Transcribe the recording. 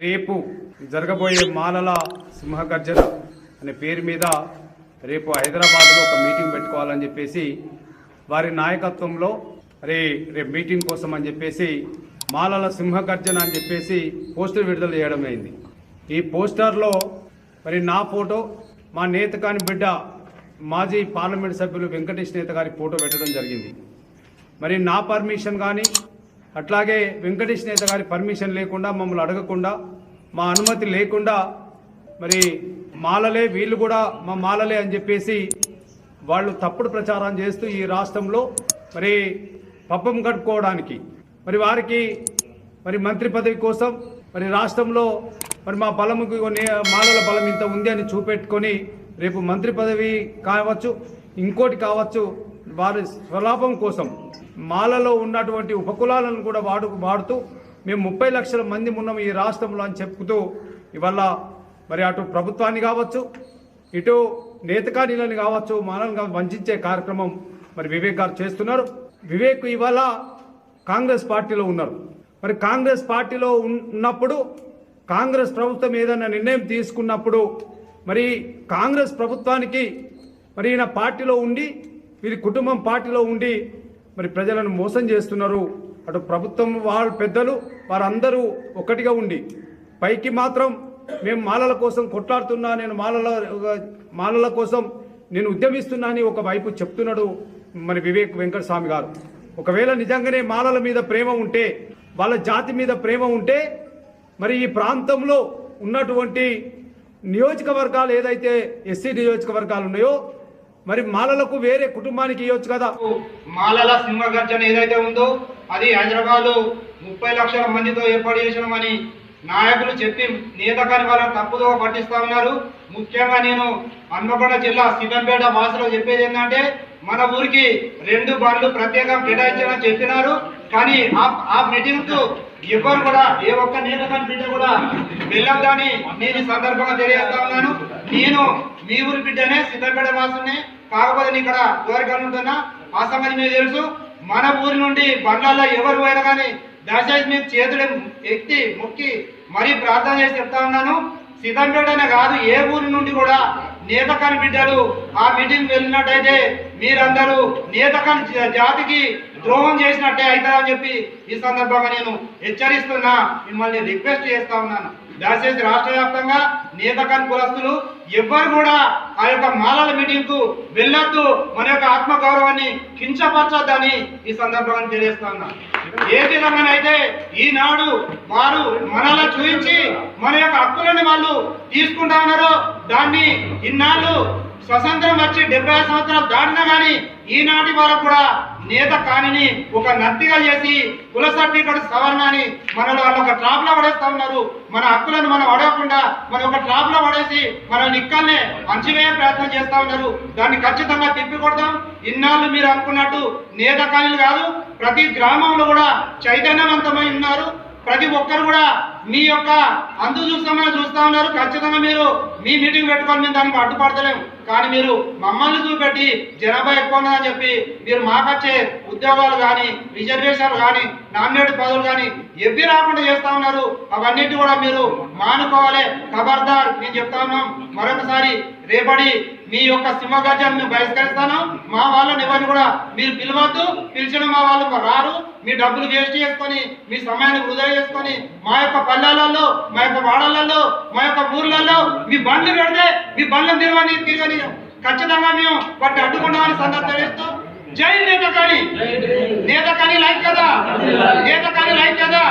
రేపు జరగబోయే మాలల సింహగర్జన అనే పేరు మీద రేపు హైదరాబాద్లో ఒక మీటింగ్ పెట్టుకోవాలని చెప్పేసి వారి నాయకత్వంలో రే రేపు మీటింగ్ కోసం అని చెప్పేసి మాలల సింహగర్జన అని చెప్పేసి పోస్టర్ విడుదల చేయడం అయింది. ఈ పోస్టర్లో మరి నా ఫోటో మా నేతకాని బిడ్డ మాజీ పార్లమెంట్ సభ్యులు వెంకటేష్ నేత గారి ఫోటో పెట్టడం జరిగింది. మరి నా పర్మిషన్ కానీ అట్లాగే వెంకటేష్ నేత గారి పర్మిషన్ లేకుండా మమ్మల్ని అడగకుండా మా అనుమతి లేకుండా మరి మాలలే వీళ్ళు కూడా మా మాలలే అని చెప్పేసి వాళ్ళు తప్పుడు ప్రచారం చేస్తూ ఈ రాష్ట్రంలో మరి పప్పం కట్టుకోవడానికి మరి వారికి మరి మంత్రి పదవి కోసం మరి రాష్ట్రంలో మరి మా బలముకి కొన్ని మాలల బలం ఇంత ఉంది అని చూపెట్టుకొని రేపు మంత్రి పదవి కావచ్చు ఇంకోటి కావచ్చు వారి స్వలాభం కోసం మాలలో ఉన్నటువంటి ఉపకులాలను కూడా వాడు వాడుతూ మేము ముప్పై లక్షల మంది ఉన్నాం ఈ రాష్ట్రంలో అని చెప్పుతూ ఇవాళ మరి అటు ప్రభుత్వాన్ని కావచ్చు ఇటు నేతకానీలను కావచ్చు మానవులను వంచే కార్యక్రమం మరి వివేక్ గారు చేస్తున్నారు. వివేక్ ఇవాళ కాంగ్రెస్ పార్టీలో ఉన్నారు. మరి కాంగ్రెస్ పార్టీలో ఉన్నప్పుడు కాంగ్రెస్ ప్రభుత్వం ఏదైనా నిర్ణయం తీసుకున్నప్పుడు మరి కాంగ్రెస్ ప్రభుత్వానికి మరి ఈయన పార్టీలో ఉండి వీరి కుటుంబం పార్టీలో ఉండి మరి ప్రజలను మోసం చేస్తున్నారు. అటు ప్రభుత్వం వాళ్ళు పెద్దలు వారందరూ ఒకటిగా ఉండి. పైకి మాత్రం మేము మాలల కోసం కొట్లాడుతున్నా నేను మాలల మాలల కోసం నేను ఉద్యమిస్తున్నా అని ఒక వైపు చెప్తున్నాడు మరి వివేక్ వెంకట స్వామి గారు. ఒకవేళ నిజంగానే మాలల మీద ప్రేమ ఉంటే వాళ్ళ జాతి మీద ప్రేమ ఉంటే మరి ఈ ప్రాంతంలో ఉన్నటువంటి నియోజకవర్గాలు ఏదైతే ఎస్సీ నియోజకవర్గాలు ఉన్నాయో మరి మాలలకు వేరే కుటుంబానికి ఇవ్వచ్చు కదా? మాలల సింహ గర్జన ఏదైతే ఉందో అది హైదరాబాద్ ముప్పై లక్షల మందితో ఏర్పాటు చేసినామని నాయకులు చెప్పి నేతకాని వాళ్ళని తప్పుదో పట్టిస్తా ఉన్నారు. ముఖ్యంగా నేను హన్మకొండ జిల్లా సిద్ధంపేట భాషలో చెప్పేది ఏంటంటే మన ఊరికి రెండు బండ్లు ప్రత్యేకం కేటాయించాలని చెప్పినారు. కానీ ఆ ఆ మీటింగ్ ఎవరు కూడా ఏ ఒక్క నేతకాని బిడ్డ కూడా వెళ్ళొద్దని నేను ఈ సందర్భంగా తెలియజేస్తా ఉన్నాను. నేను మీ ఊరి బిడ్డనే సిద్ధపేట వాసుని కాకపోతే ఇక్కడ దూరకాలు ఉంటున్నా. ఆ సంగతి మీకు తెలుసు మన ఊరి నుండి బండ్లలో ఎవరు పోయినా కానీ దయచేసి మీకు చేతులు ఎత్తి మొక్కి మరీ ప్రార్థన చేసి చెప్తా ఉన్నాను. సిద్ధంపేటనే కాదు ఏ ఊరి నుండి కూడా నేతకాని బిడ్డలు ఆ మీటింగ్ వెళ్ళినట్టయితే మీరందరూ నేతకాని జాతికి ద్రోహం చేసినట్టే అవుతారని చెప్పి ఈ సందర్భంగా నేను హెచ్చరిస్తున్నా. మిమ్మల్ని రిక్వెస్ట్ చేస్తా ఉన్నాను. దయచేసి రాష్ట్ర వ్యాప్తంగా నేతకాని కులస్తులు ఎవ్వరు కూడా ఆ యొక్క మాలల మీటింగ్కు వెళ్ళొద్దు. మన యొక్క ఆత్మగౌరవాన్ని కించపరచొద్దని ఈ సందర్భంగా తెలియజేస్తా ఉన్నాను ఏ విధంగానైతే ఈనాడు వారు మనలా చూపించి మన యొక్క హక్కులని వాళ్ళు తీసుకుంటా ఉన్నారో దాన్ని ఇన్నాళ్ళు స్వతంత్రం వచ్చి డెబ్బై సంవత్సరాలు దాటినా కానీ ఈనాటి వరకు కూడా నేత కానిని ఒక నత్తిగా చేసి కుల సర్టిఫికెట్ సవరణ అని మనలో వాళ్ళు ఒక ట్రాప్లో పడేస్తా ఉన్నారు. మన హక్కులను మనం అడగకుండా మనం ఒక ట్రాప్లో పడేసి మన నిక్కల్నే అంచివేయ ప్రయత్నం చేస్తా ఉన్నారు. దాన్ని ఖచ్చితంగా తిప్పి కొడతాం ఇన్నాళ్ళు మీరు అనుకున్నట్టు నేత కానిలు కాదు ప్రతి గ్రామంలో కూడా చైతన్యవంతమై ఉన్నారు. ప్రతి ఒక్కరు కూడా మీ యొక్క అందు చూస్తామని చూస్తా ఉన్నారు. ఖచ్చితంగా మీరు మీ మీటింగ్ పెట్టుకొని మేము దానికి అడ్డుపడతలేము కానీ మీరు మమ్మల్ని చూపెట్టి జనాభా ఎక్కువ ఉన్నదని చెప్పి మీరు మాకొచ్చే ఉద్యోగాలు కానీ రిజర్వేషన్లు కానీ నామినేటెడ్ పదవులు కానీ ఎవ్వి రాకుండా చేస్తా ఉన్నారు. అవన్నిటి కూడా మీరు మానుకోవాలి. ఖబర్దార్ నేను చెప్తా ఉన్నాం. మరొకసారి రేపటి మీ యొక్క సింహగజాన్ని బహిష్కరిస్తాను. మా వాళ్ళని ఇవన్నీ కూడా మీరు పిలవద్దు. పిలిచిన మా వాళ్ళు రారు. మీ డబ్బులు వేస్ట్ చేసుకొని మీ సమయాన్ని వృధా చేసుకొని మా యొక్క పల్లెలలో మా యొక్క వాడలలో మా యొక్క ఊర్లలో మీ బండ్లు పెడితే మీ బండ్లు తిరగని తిరగని ఖచ్చితంగా మేము వాటిని అడ్డుకున్నామని సందర్భం తెలుస్తూ జై నేత కానీ నేత కానీ లైక్ కదా నేత కానీ లైక్ కదా